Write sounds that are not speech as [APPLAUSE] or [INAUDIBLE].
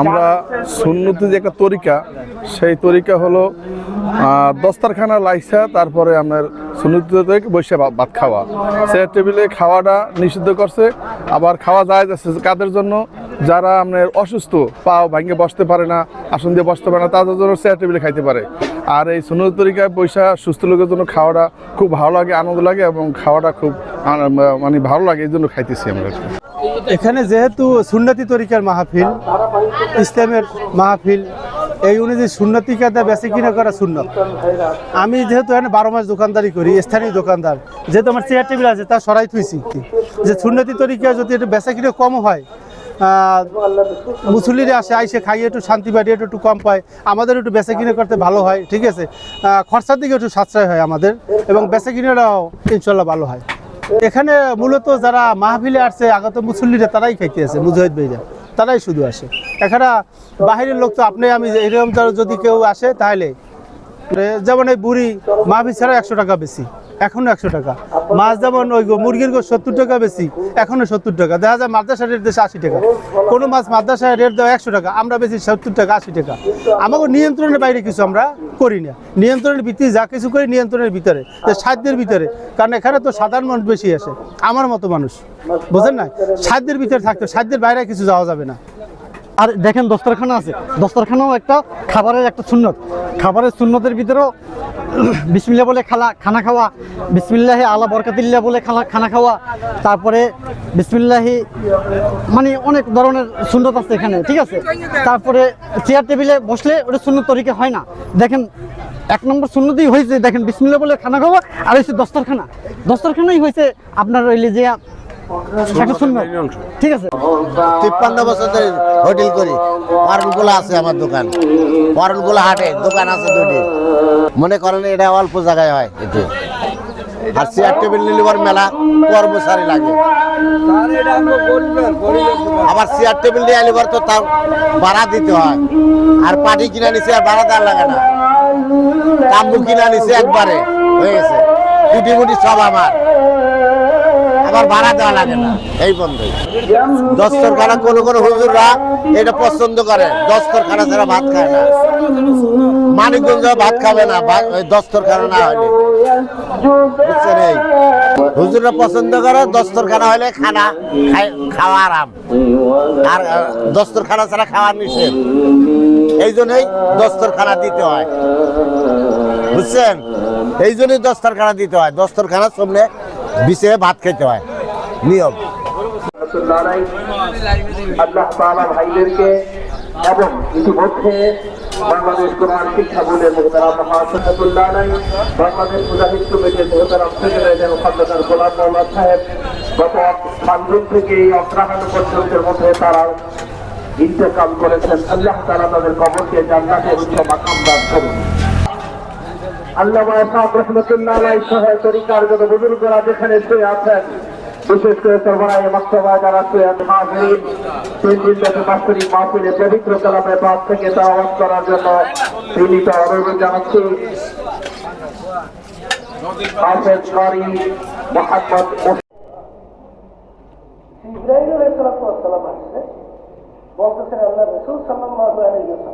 আমরা সুন্নতি যে একটা তরিকা, সেই তরিকা হলো দস্তারখানা, লাইসা, তারপরে আপনার সুন্নতি বসে ভাত খাওয়া। চেয়ার টেবিলে খাওয়াটা নিষিদ্ধ করছে, আবার খাওয়া যায় যাচ্ছে কাদের জন্য? যারা আপনার অসুস্থ, পাও ভাঙে বসতে পারে না, আসন দিয়ে বসতে পারে না, তাদের জন্য চেয়ার টেবিলে খাইতে পারে। আর এই সুন্নত তরিকায় পয়সা সুস্থ লোকের জন্য খাওয়াটা খুব ভালো লাগে, আনন্দ লাগে এবং খাওয়াটা খুব মানে ভালো লাগে, এই জন্য খাইতেছি আমরা। এখানে যেহেতু সুন্নতি তরিকার মাহফিল, ইসলামের মাহফিল, এই অনুযায়ী সুন্নতি কাদা বেশি কিনা করা শূন্য আমি যেহেতু এখানে বারো মাস দোকানদারি করি, স্থানীয় দোকানদার, যেহেতু আমার চেয়ার টেবিল আছে, তা সরাই থুইছি। যে সুন্নতি তরিকা যদি একটু বেচা কিনে কম হয় মুসলিরা আসে, আইসে খাইয়ে একটু শান্তি বাড়ি একটু একটু কম পায়, আমাদের একটু বেচা কিনে করতে ভালো হয়, ঠিক আছে? খরচার দিকে একটু সাশ্রয় হয় আমাদের, এবং বেচা কিনেটাও ইনশাল্লাহ ভালো হয়। এখানে মূলত যারা মাহফিলে আসছে, আগত মুসল্লিরা তারাই খাইতে আছে মুজাহিদ ভাইরা। তারাই শুধু আসে। এখানে বাহিরের লোক তো আপনি, আমি এরকম যদি কেউ আসে, তাহলে যেমন এই বুড়ি মাহফিল ছাড়া একশো টাকা বেশি। এখনও একশো টাকা। মাছ যেমন ওই মুরগির গো সত্তর টাকা বেশি, এখনও সত্তর টাকা। দেখা যায় মাদ্রাসা রেট দেশে আশি টাকা। কোনো মাছ মাদ্রাসায় রেট দেওয়া একশো টাকা, আমরা বেশি সত্তর টাকা, আশি টাকা। আমাকে নিয়ন্ত্রণের বাইরে কিছু আমরা করি না। নিয়ন্ত্রণের ভিত্তি যা কিছু করি নিয়ন্ত্রণের ভিতরে সাধ্যের ভিতরে। কারণ এখানে তো সাধারণ মানুষ বেশি আসে, আমার মতো মানুষ। বুঝেন না? সাধ্যের ভিতরে থাকতে, সাধ্যের বাইরে কিছু যাওয়া যাবে না। আর দেখেন দস্তরখানা আছে। দস্তরখানাও একটা খাবারের একটা সুন্নত। খাবারের সুন্নতের ভিতরেও [COUGHS] বিসমিল্লা বলে খালা খানা খাওয়া, বিসমিল্লাহি আলা বরকাতিল্লা বলে খানা খানা খাওয়া, তারপরে বিসমিল্লাহি মানে অনেক ধরনের সুন্নত আছে এখানে, ঠিক আছে? তারপরে চেয়ার টেবিলে বসলে ওটা সুন্নত তরিকে হয় না। দেখেন, এক নম্বর শূন্যতেই হয়েছে, দেখেন বিসমিল্লা বলে খানা খাওয়া আর হয়েছে দস্তরখানা। দস্তরখানাই হয়েছে আপনার ওইলে যে ঠিক আছে। তিপ্পান্ন বছর ধরে হোটেল করি। ওয়ারেন্টগুলো আছে আমার দোকান। ওয়ারেন্টগুলো হাটে দোকান আছে দুটি। মনে করেন এটা অল্প জায়গায় হয় এটি। আর চেয়ার টেবিল নিলিবার মেলা কর্মচারী লাগে। আবার চেয়ার টেবিল নিয়ে আলিবার তো তার ভাড়া দিতে হয়। আর পাটি কিনে নিছে আর ভাড়া দেওয়ার লাগে না। তাম্বু কিনে নিছে একবারে। হয়ে গেছে। কুটি মুটি সব আমার। আবার ভাড়া দেওয়া লাগে না। এই বন্ধই দস্তরখানা কোনো কোনো হুজুররা এটা পছন্দ করে। দস্তরখানা ছাড়া ভাত খায় না। মানিকগঞ্জ ভাত খাবে না দস্তরখানা না হলে। বুঝছেন এই? হুজুররা পছন্দ করে, দস্তরখানা হলে খানা খাওয়া আরাম। আর দস্তরখানা ছাড়া খাওয়া নিষেধ। এই জন্যই দস্তরখানা দিতে হয়। বুঝছেন? এই জন্যই দস্তরখানা দিতে হয়। দস্তরখানার সামনে বিছে ভাত খেতে হয়। নিয়ম। আল্লাহ তাআলা ভাইদেরকে এবং ইতিমধ্যে বাংলাদেশ কোরআন শিক্ষা বোর্ডের মহাসন্নাতুল্লাহ নাই বাংলাদেশ মুজাহিদ কমিটির মোহতারাম সেক্রেটারি মুখাদ্দার গোলাম মোহাম্মদ সাহেব গত ফাল্গুন থেকে এই পর্যন্তের মধ্যে তারা ইন্তেকাল করেছেন। আল্লাহ তাআলা তাদের কবরকে জান্নাতে উচ্চ মাকাম দান করুন। সাহেব রহমতুল্লাহ সহ তরিকার যত বুজুর্গরা যেখানে শুয়ে আছেন, বিশেষ করে সর্বরায় মক্তবা যারা শুয়ে আছেন মাহফিল তিন দিন ব্যাপী মাহফিলে পবিত্র কালামের থেকে তাওয়াজ করার জন্য তো জানাচ্ছি। বলতেছেন আল্লাহ রসুল সাল্লাল্লাহু আলাইহি